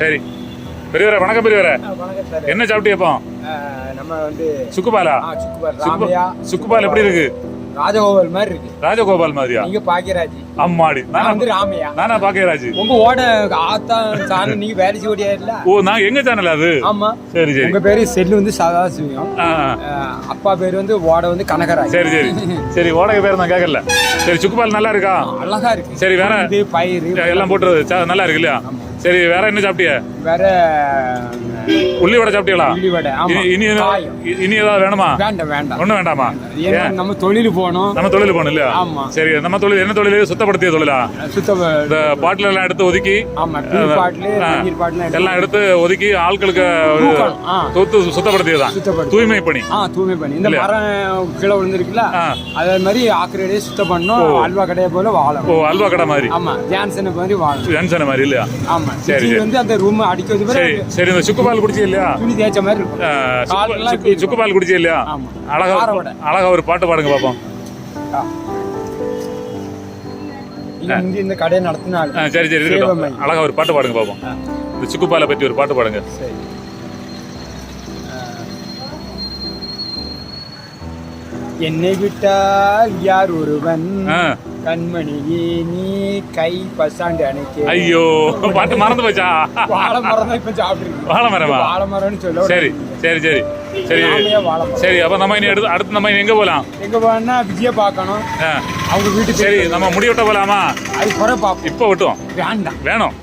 சரி. பெரியவரே வணக்கம் பெரியவரே. என்ன சாப்பிட்டியப்போ? நம்ம வந்து சுக்குபாலா? சுக்குபால் எப்படி இருக்கு? ராஜகோபால் மாதிரி இருக்கு. ராஜகோபால் மாதிரியா? நீங்க பாக்கியராஜ். அம்மாடி. நான் வந்து ராமையா. நானா பாக்கியராஜ். உங்க ஓட ஆத்தா சாணி நீங்க வேலை செய்ய முடியாதுல்ல ஓ நான் எங்க சேனல் அது? ஆமா. சரி சரி. உங்க பேரு செல்லு வந்து சதாசிவம் அப்பா பேர் வந்து ஓட வந்து கனகராஜ். சரி சரி. சரி ஓடக பேர் நான் கேட்கல சரி சுக்குபால் நல்லா இருக்கா? அழகா இருக்கு. சரி, வேற? பயிறு எல்லாம் போட்டு சா- நல்லா இருக்கு இல்லையா? சரி வேற என்ன சாப்பிட்டிய? வேற உள்ளி வடை சாப்பிட்டீங்களா? உள்ளி வடை ஆமா. இனி இனி ஏதாவது வேணுமா? வேண்டாம் வேண்டாம். ஒண்ணும் வேண்டாமா? நம்ம தொழில் போகணும். நம்ம தொழில் போகணும் இல்லையா? ஆமா. சரி நம்ம தொழில் என்ன தொழில்? சுத்தப்படுத்திய தொழிலா? சுத்த இந்த பாட்டில் எல்லாம் எடுத்து ஒதுக்கி எல்லாம் எடுத்து ஒதுக்கி ஆட்களுக்கு. தூத்து சுத்தப்படுத்தியதான் சுத்தப்படுத்தி. தூய்மை பணி. தூய்மை பண்ணி இந்த? மரம் கீழே விழுந்திருக்குல்ல. அதே மாதிரி ஆக்கிரடியே சுத்தம் பண்ணணும் அல்வா கடையை போல வாழணும். ஓ அல்வா கடை மாதிரி. ஆமா ஜான்சனை மாதிரி வாழணும். ஜன்சன மாதிரி இல்லையா? ஆமா. சரி. வந்து அந்த ரூம் அடிக்கிறது சரி சரி இந்த சுக்கு பால் இல்லையா? துணி தேய்ச்ச மாதிரி இருக்கும். ஆ, சுக்கு- பால் குடிச்சிய இல்லையா. அழகா. அழகா ஒரு பாட்டு பாடுங்க பாப்போம். இந்த கடையை நடத்தினாள் ஆ, சரி சரி அழகா ஒரு பாட்டு பாடுங்க பாப்போம். இந்த சுக்கு பாலை பத்தி ஒரு பாட்டு பாடுங்க. சரி. என்னை விட்டால் யார் ஒருவன். கண்மணியே நீ கை பசாண்டு அணைக்க. ஐயோ பாட்டு மறந்து போச்சா? வாழை மரம் தான் இப்ப சாப்பிட்டுருக்கு வாழை மரமா வாழை மரம்னு சொல்ல சரி சரி சரி. சரி. சரி அப்ப நம்ம இனி அடுத்து அடுத்து நம்ம இனி எங்க போலாம்? எங்க போனா விஜய பார்க்கணும். அவங்க வீட்டுக்கு சரி நம்ம முடி வெட்ட போலாமா? அது குறை பார்ப்போம். இப்ப வெட்டுவோம். வேண்டாம். வேணும்.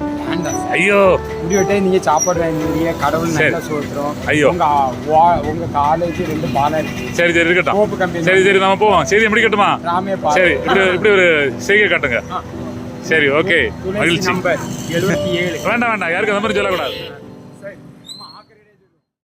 வேண்டாம் சார். ஐயோ. முடி விட்டே நீங்க சாப்பாடு வாங்கிடுவீங்க கடவுள் சரி. நல்லா சொல்றோம். ஐயோ. உங்க வா- உங்க காலேஜ் ரெண்டு பாலம் இருக்கு. சரி சரி இருக்கட்டும். சோப்பு கம்பெனி சரி சரி நம்ம போவோம். சரி முடிக்கட்டுமா ராமே சரி பாலம் இப்படி இப்படி ஒரு செய்கை காட்டுங்க. சரி ஓகே. மகிழ்ச்சி. நம்பர் எழுபத்தி ஏழு. வேண்டாம் வேண்டாம். யாருக்கும் அந்த மாதிரி சொல்லக்கூடாது.